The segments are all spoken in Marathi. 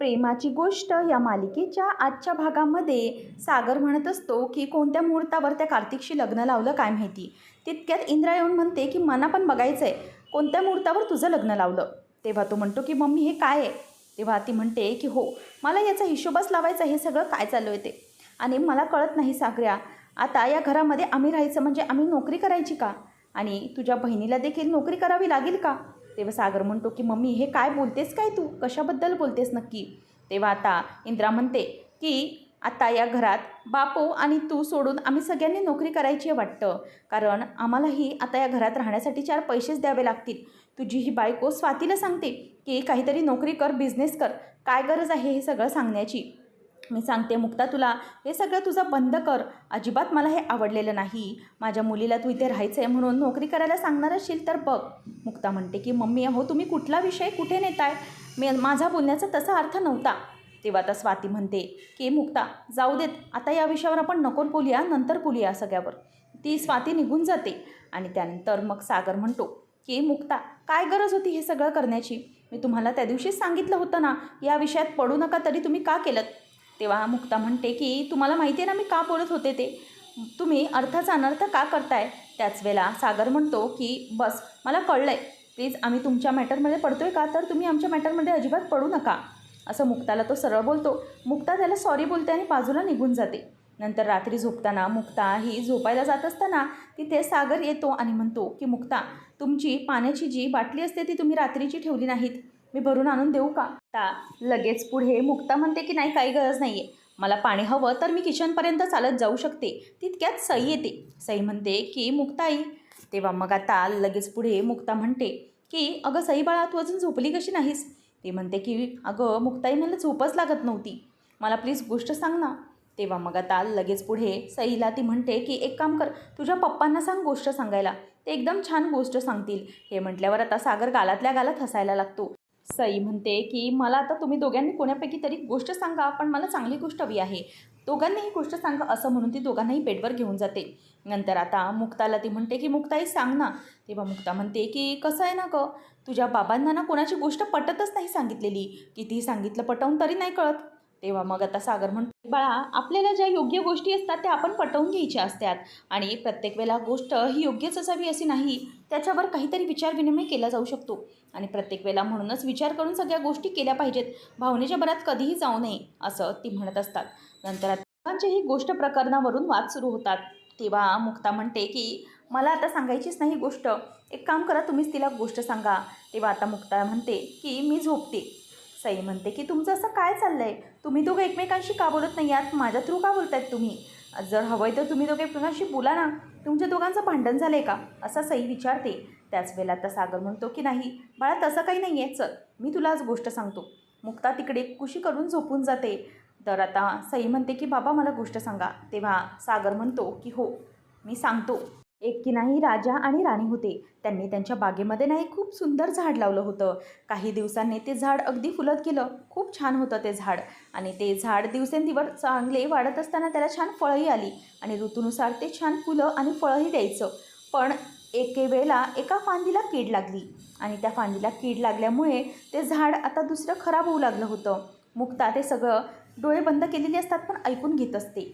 प्रेमाची गोष्ट या मालिकेच्या आजच्या भागामध्ये सागर म्हणत असतो की कोणत्या मुहूर्तावर त्या कार्तिकशी लग्न लावलं काय माहिती? तितक्यात इंद्रा येऊन म्हणते की मला पण बघायचं आहे कोणत्या मुहूर्तावर तुझं लग्न लावलं? तेव्हा तो म्हणतो की मम्मी हे काय आहे? तेव्हा ती म्हणते की हो मला याचा हिशोबच लावायचा हे सगळं काय चालू आहे ते? आणि मला कळत नाही सागऱ्या. आता या घरामध्ये आम्ही राहायचं म्हणजे आम्ही नोकरी करायची का? आणि तुझ्या बहिणीला देखील नोकरी करावी लागेल का? तेव्हा सागर म्हणतो की मम्मी हे काय बोलतेस काय तू? कशाबद्दल बोलतेस नक्की? तेव्हा आता इंद्रा म्हणते की आता या घरात बापू आणि तू सोडून आम्ही सगळ्यांनी नोकरी करायची आहे वाटतं. कारण आम्हालाही आता या घरात राहण्यासाठी चार पैसेच द्यावे लागतील. तुझी ही बायको स्वातीला सांगते की काहीतरी नोकरी कर बिझनेस कर. काय गरज आहे हे सगळं सांगण्याची? मी सांगते मुक्ता तुला हे सगळं तुझं बंद कर. अजिबात मला हे आवडलेलं नाही. माझ्या मुलीला तू इथे राहायचं आहे म्हणून नोकरी करायला सांगणार असशील तर बघ. मुक्ता म्हणते की मम्मी अहो तुम्ही कुठला विषय कुठे नेताय? मी माझा बोलण्याचा तसा अर्थ नव्हता. तेव्हा आता स्वाती म्हणते की मुक्ता जाऊ देत. आता या विषयावर आपण नको बोलूया नंतर बोलूया सगळ्यावर. ती स्वाती निघून जाते आणि त्यानंतर मग सागर म्हणतो की मुक्ता काय गरज होती हे सगळं करण्याची? मी तुम्हाला त्या दिवशीच सांगितलं होतं ना या विषयात पडू नका तरी तुम्ही का केलं तेव्हा मुक्ता म्हणते की तुम्हाला माहिती आहे ना मी का बोलत होते ते? तुम्ही अर्थाचा अनर्थ का करताय? त्याच वेळेला सागर म्हणतो की बस मला कळलं आहे प्लीज आम्ही तुमच्या मॅटरमध्ये पडतो आहे का? तर तुम्ही आमच्या मॅटरमध्ये अजिबात पडू नका. असं मुक्ताला तो सरळ बोलतो. मुक्ता त्याला सॉरी बोलते आणि बाजूला निघून जाते. नंतर रात्री झोपताना मुक्ता ही झोपायला जात असताना तिथे सागर येतो आणि म्हणतो की मुक्ता तुमची पाण्याची जी बाटली असते ती तुम्ही रात्रीची ठेवली नाहीत. मी भरून आणून देऊ का? आता लगेच पुढे मुक्ता म्हणते की नाही काही गरज नाही आहे मला पाणी हवं तर मी किचनपर्यंत चालत जाऊ शकते. तितक्यात सई येते. सई म्हणते की मुक्ताई. तेव्हा मग आता लगेच पुढे मुक्ता म्हणते की अगं सई बाळा तू अजून झोपली कशी नाहीस? ती म्हणते की अगं मुक्ताई मला झोपच लागत नव्हती. मला प्लीज गोष्ट सांग ना. तेव्हा मग आता लगेच पुढे सईला ती म्हणते की एक काम कर तुझ्या पप्पांना सांग गोष्ट सांगायला. ते एकदम छान गोष्ट सांगतील. हे म्हटल्यावर आता सागर गालातल्या गालात हसायला लागतो. सई म्हणते की मला आता तुम्ही दोघांनी कोणापैकी तरी गोष्ट सांगा पण मला चांगली गोष्ट हवी आहे. दोघांनीही गोष्ट सांगा असं म्हणून ती दोघांनाही बेडवर घेऊन जाते. नंतर आता मुक्ताला ती म्हणते की मुक्ताई सांग ना. तेव्हा मुक्ता म्हणते की कसं आहे ना ग? तुझ्या बाबांना ना कोणाची गोष्ट पटतच नाही सांगितलेली. कितीही सांगितलं पटवून तरी नाही कळत. तेव्हा मग आता सागर म्हणतो बाळा आपल्याला ज्या योग्य गोष्टी असतात त्या आपण पटवून घ्यायच्या असतात. आणि प्रत्येक वेळेला गोष्ट ही योग्यच असावी अशी नाही. त्याच्यावर काहीतरी विचारविनिमय केला जाऊ शकतो. आणि प्रत्येक वेळेला म्हणूनच विचार करून सगळ्या गोष्टी केल्या पाहिजेत. भावनेच्या बरात कधीही जाऊ नये असं ती म्हणत असतात. नंतर ही गोष्ट प्रकरणावरून वाद सुरू होतात. तेव्हा मुक्ता म्हणते की मला आता सांगायचीच नाही गोष्ट. एक काम करा तुम्हीच तिला गोष्ट सांगा. तेव्हा आता मुक्ता म्हणते की मी झोपते. सई म्हणते की तुमचं असं काय चाललं आहे तुम्ही दोघं एकमेकांशी का बोलत नाही आहात? माझ्या थ्रू का बोलतायत तुम्ही? जर हवं आहे तर तुम्ही दोघं एकमेकांशी बोला ना. तुमच्या दोघांचं भांडण झालं आहे का? असा सई विचारते. त्याच वेळेला आता सागर म्हणतो की नाही बाळा तसं काही नाही आहे चल मी तुला आज गोष्ट सांगतो. मुक्ता तिकडे कुशी करून झोपून जाते. तर आता सई म्हणते की बाबा मला गोष्ट सांगा. तेव्हा सागर म्हणतो की हो मी सांगतो. एक की नाही राजा आणि राणी होते. त्यांनी त्यांच्या बागेमध्ये नाही खूप सुंदर झाड लावलं होतं. काही दिवसांनी ते झाड अगदी फुलत गेलं. खूप छान होतं ते झाड. आणि ते झाड दिवसेंदिवस चांगले वाढत असताना त्याला छान फळंही आली. आणि ऋतूनुसार ते छान फुलं आणि फळंही द्यायचं. पण एके वेळेला एका फांदीला कीड लागली. आणि त्या फांदीला कीड लागल्यामुळे ते झाड आता दुसरं खराब होऊ लागलं होतं. मुक्ता ते सगळं डोळे बंद केलेले असतात पण ऐकून घेत असते.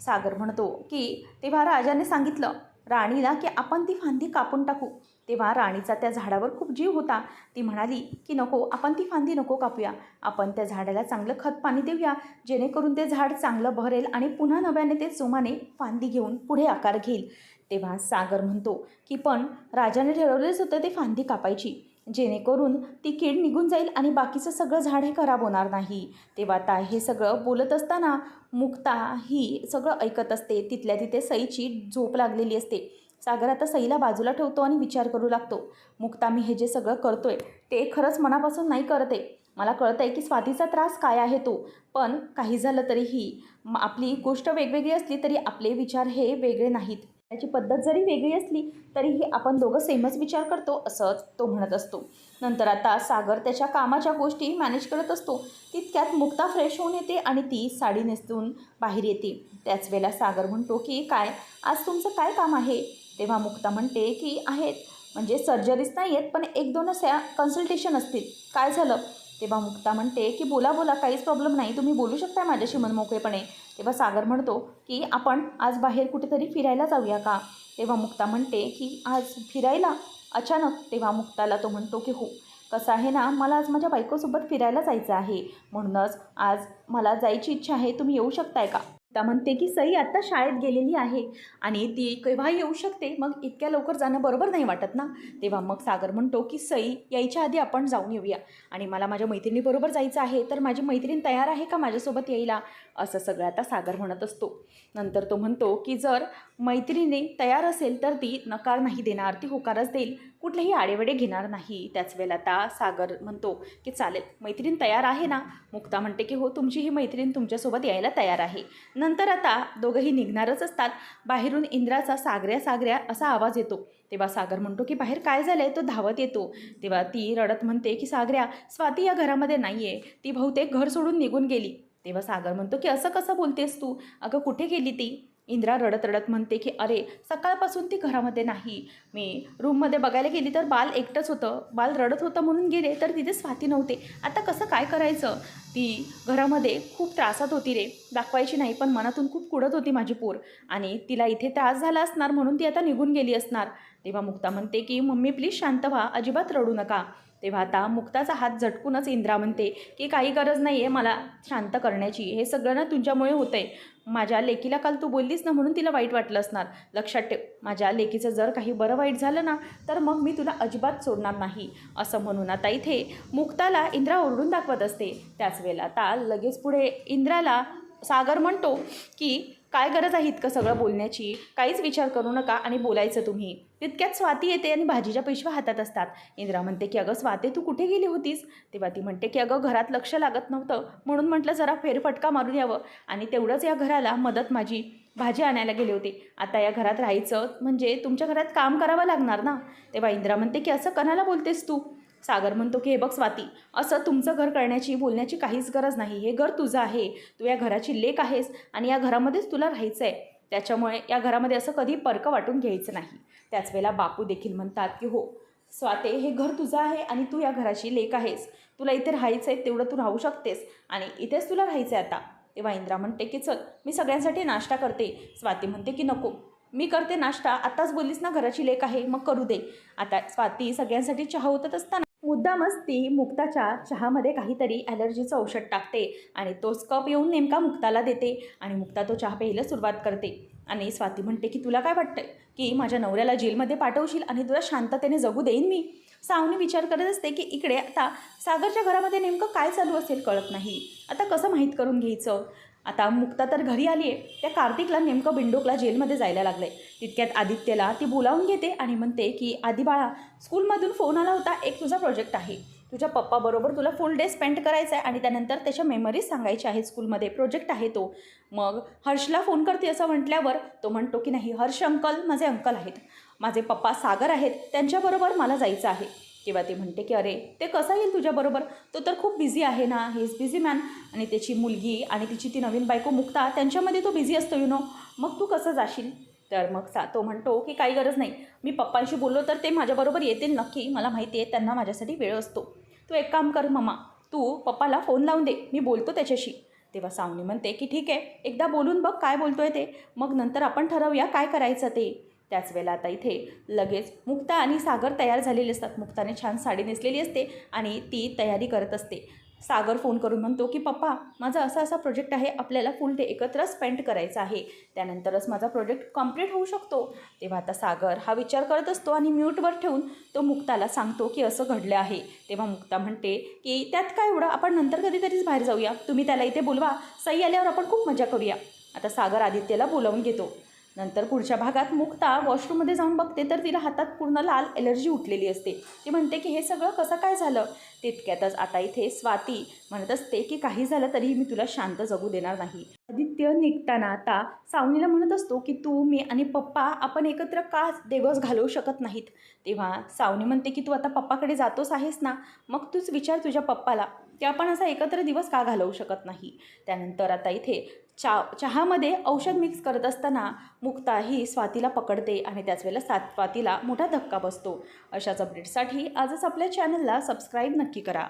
सागर म्हणतो की तेव्हा राजाने सांगितलं राणीला की आपण ती फांदी कापून टाकू. तेव्हा राणीचा त्या झाडावर खूप जीव होता. ती म्हणाली की नको आपण ती फांदी नको कापूया. आपण त्या झाडाला चांगलं खत पाणी देऊया. जेणेकरून ते झाड चांगलं भरेल आणि पुन्हा नव्याने ते जोमाने फांदी घेऊन पुढे आकार घेईल. तेव्हा सागर म्हणतो की पण राजाने ठरवलेच होतं ते फांदी कापायची. जेणेकरून ती कीड निघून जाईल आणि बाकीचं सगळं झाड हे खराब होणार नाही. तेव्हा आता हे सगळं बोलत असताना मुक्ता ही सगळं ऐकत असते. तिथल्या तिथे सईची झोप लागलेली असते. सागर आता सईला बाजूला ठेवतो आणि विचार करू लागतो. मुक्ता मी हे जे सगळं करतोय ते खरंच मनापासून नाही करत. आहे मला कळतं आहे की स्वातीचा त्रास काय आहे तो. पण काही झालं तरीही म- आपली गोष्ट वेगवेगळी असली तरी आपले विचार हे वेगळे नाहीत. त्याची पद्धत जरी वेगळी असली तरीही आपण दोघं सेमच विचार करतो असंच तो म्हणत असतो. नंतर आता सागर त्याच्या कामाच्या गोष्टी मॅनेज करत असतो. तितक्यात मुक्ता फ्रेश होऊन येते आणि ती साडी नेसून बाहेर येते. त्याच वेळेला सागर म्हणतो की काय? आज तुमचं काय काम आहे? तेव्हा मुक्ता म्हणते की आहेत. म्हणजे सर्जरीज नाही आहेत पण एक दोन अशा कन्सल्टेशन असतील. काय झालं? तेव्हा मुक्ता म्हणते की बोला बोला काहीच प्रॉब्लेम नाही. तुम्ही बोलू शकता माझ्याशी मनमोकळेपणे. तेव्हा सागर म्हणतो की आपण आज बाहेर कुठेतरी फिरायला जाऊया का? तेव्हा मुक्ता म्हणते की आज फिरायला? अचानक तेव्हा मुक्ताला तो म्हणतो की हो. कसं आहे ना मला आज माझ्या बायकोसोबत फिरायला जायचं आहे. म्हणूनच आज मला जायची इच्छा आहे. तुम्ही येऊ शकताय का? त्या म्हणते की सई आत्ता शाळेत गेलेली आहे आणि ती केव्हाही येऊ शकते? मग इतक्या लवकर जाणं बरोबर नाही वाटत ना? तेव्हा मग सागर म्हणतो की सई यायच्या आधी आपण जाऊन येऊया. आणि मला माझ्या मैत्रिणीबरोबर जायचं आहे तर माझी मैत्रीण तयार आहे का माझ्यासोबत यायला? असं सगळं आता सागर म्हणत असतो. नंतर तो म्हणतो की जर मैत्रिणी तयार असेल तर ती नकार नाही देणार ती होकारच देईल. कुठलेही आडेवडे घेणार नाही. त्याच वेळेला आता सागर म्हणतो की चालेल मैत्रीण तयार आहे ना? मुक्ता म्हणते की हो तुमची ही मैत्रीण तुमच्यासोबत यायला तयार आहे. नंतर आता दोघंही निघणारच असतात. बाहेरून इंद्राचा सागऱ्या सागऱ्या असा आवाज येतो. तेव्हा सागर म्हणतो की बाहेर काय झालं आहे तो धावत येतो. तेव्हा ती रडत म्हणते की सागऱ्या स्वाती या घरामध्ये नाही आहे ती बहुतेक घर सोडून निघून गेली. तेव्हा सागर म्हणतो की असं कसं बोलतेस तू? अगं कुठे गेली ती? इंद्रा रडत रडत म्हणते की अरे सकाळपासून ती घरामध्ये नाही. मी रूममध्ये बघायला गेली तर बाल एकटंच होतं. बाल रडत होतं म्हणून गेले तर तिथे स्वाती नव्हते. आता कसं काय करायचं? ती घरामध्ये खूप त्रासात होती रे. दाखवायची नाही पण मनातून खूप कुडत होती माझी पोर. आणि तिला इथे त्रास झाला असणार म्हणून ती आता निघून गेली असणार. तेव्हा मुक्ता म्हणते की मम्मी प्लीज शांत व्हा. अजिबात रडू नका. तेव्हा आता मुक्ताचा हात झटकूनच इंद्रा म्हणते की काही गरज नाही आहे मला शांत करण्याची. हे सगळं ना तुझ्यामुळे होतं आहे माझ्या लेकीला काल तू बोललीस ना म्हणून तिला वाईट वाटलं असणार. लक्षात ठेव माझ्या लेकीचं जर काही बरं वाईट झालं ना तर मग मी तुला अजिबात सोडणार नाही असं म्हणून आता इथे मुक्ताला इंद्रा ओरडून दाखवत असते. त्याच वेळेला आता लगेच पुढे इंद्राला सागर म्हणतो की काय गरज आहे इतकं सगळं बोलण्याची? काहीच विचार करू नका आणि बोलायचं तुम्ही. तितक्यात स्वाती येते आणि भाजीच्या पिशव्या हातात असतात. इंद्रा म्हणते की अगं स्वाती तू कुठे गेली होतीस? तेव्हा ती म्हणते की अगं घरात लक्ष लागत नव्हतं. म्हणून म्हटलं जरा फेरफटका मारून यावं. आणि तेवढंच या घराला मदत माझी भाजी आणायला गेले होते. आता या घरात राहायचं म्हणजे तुमच्या घरात काम करावं लागणार ना? तेव्हा इंद्रा म्हणते की असं कणाला बोलतेस तू? सागर म्हणतो की हे बघ स्वाती असं तुमचं घर करण्याची बोलण्याची काहीच गरज नाही. हे घर तुझं आहे. तू या घराची लेक आहेस आणि या घरामध्येच तुला राहायचं आहे त्याच्यामुळे या घरामध्ये असं कधी पर्क वाटून घ्यायचं नाही. त्याच वेळेला बापू देखील म्हणतात की हो स्वाते हे घर तुझं आहे आणि तू या घराची लेक आहेस. तुला इथे राहायचं आहे तेवढं तू राहू शकतेस आणि इथेच तुला राहायचं आहे आता. तेव्हा इंद्रा म्हणते की चल मी सगळ्यांसाठी नाश्ता करते. स्वाती म्हणते की नको मी करते नाश्ता. आत्ताच बोललीस ना घराची लेक आहे मग करू दे. आता स्वाती सगळ्यांसाठी चहा होतच असताना मुद्दामच ती मुक्ताच्या चहामध्ये काहीतरी ॲलर्जीचं औषध टाकते आणि तोच कप येऊन नेमका मुक्ताला देते आणि मुक्ता तो चहा प्यायला सुरुवात करते. आणि स्वाती म्हणते की तुला काय वाटतं की माझ्या नवऱ्याला जेलमध्ये पाठवशील आणि तुला शांततेने जगू देईन मी? सावनी विचार करत असते की इकडे आता सागरच्या घरामध्ये नेमकं काय चालू असेल कळत नाही. आता कसं माहीत करून घ्यायचं? आता मुक्ता तर घरी आली आहे त्या कार्तिकला नेमकं बिंडोकला जेलमध्ये जायला लागलं आहे तितक्यात आदित्यला ती बोलावून घेते आणि म्हणते की आधी बाळा स्कूलमधून फोन आला होता. एक तुझा प्रोजेक्ट आहे. तुझ्या पप्पाबरोबर तुला फुल डे स्पेंड करायचा आहे आणि त्यानंतर त्याच्या मेमरीज सांगायच्या आहेत स्कूलमध्ये. प्रोजेक्ट आहे तो. मग हर्षला फोन करते असं म्हटल्यावर तो म्हणतो की नाही हर्ष अंकल माझे अंकल आहेत. माझे पप्पा सागर आहेत. त्यांच्याबरोबर मला जायचं आहे. तेव्हा ती म्हणते की अरे ते कसं येईल तुझ्याबरोबर तो तर खूप बिझी आहे ना ही इज बिझी मॅन आणि त्याची मुलगी आणि तिची ती नवीन बायको मुक्ता त्यांच्यामध्ये तो बिझी असतो यु नो मग तू कसं जाशील? तर मग सा तो म्हणतो की काही गरज नाही. मी पप्पांशी बोललो तर ते माझ्याबरोबर येतील नक्की. मला माहिती आहे त्यांना माझ्यासाठी वेळ असतो. तू एक काम कर मम्मा तू पप्पाला फोन लावून दे. मी बोलतो त्याच्याशी. तेव्हा सावनी म्हणते की ठीक आहे. एकदा बोलून बघ काय बोलतो आहे ते. मग नंतर आपण ठरवूया काय करायचं ते. त्याच वेळेला आता इथे लगेच मुक्ता आणि सागर तयार झालेले असतात. मुक्ताने छान साडी नेसलेली असते आणि ती तयारी करत असते. सागर फोन करून म्हणतो की पप्पा माझा असा असा प्रोजेक्ट आहे आपल्याला फुल डे एकत्र स्पेंड करायचा आहे. त्यानंतरच माझा प्रोजेक्ट कंप्लीट होऊ शकतो. तेव्हा आता सागर हा विचार करत असतो आणि म्यूटवर ठेवून तो मुक्ताला सांगतो की असं घडलं आहे. तेव्हा मुक्ता म्हणते की त्यात काय एवढं? आपण नंतर कधीतरीच बाहेर जाऊया. तुम्ही त्याला इथे बोलवा. सई आल्यावर आपण खूप मजा करूया. आता सागर आदित्यला बोलावून घेतो. नंतर पुढच्या भागात मुक्ता वॉशरूममध्ये जाऊन बघते तर तिला हातात पूर्ण लाल एलर्जी उठलेली असते. ती म्हणते की हे सगळं कसं काय झालं? तितक्यातच आता इथे स्वाती म्हणत असते की काही झालं तरीही मी तुला शांत जगू देणार नाही. आदित्य निघताना आता सावनीला म्हणत असतो की तू मी आणि पप्पा आपण एकत्र का देवस घालवू शकत नाहीत? तेव्हा सावनी म्हणते की तू आता पप्पाकडे जातोस आहेस ना? मग तूच विचार तुझ्या पप्पाला की आपण असा एकत्र दिवस का घालवू शकत नाही? त्यानंतर आता इथे चा चहामध्ये औषध मिक्स करत असताना मुक्ता ही स्वातीला पकडते आणि त्याच वेळेला सात स्वातीला मोठा धक्का बसतो. अशाच अपडेटसाठी आजच आपल्या चॅनलला सबस्क्राईब नक्की करा.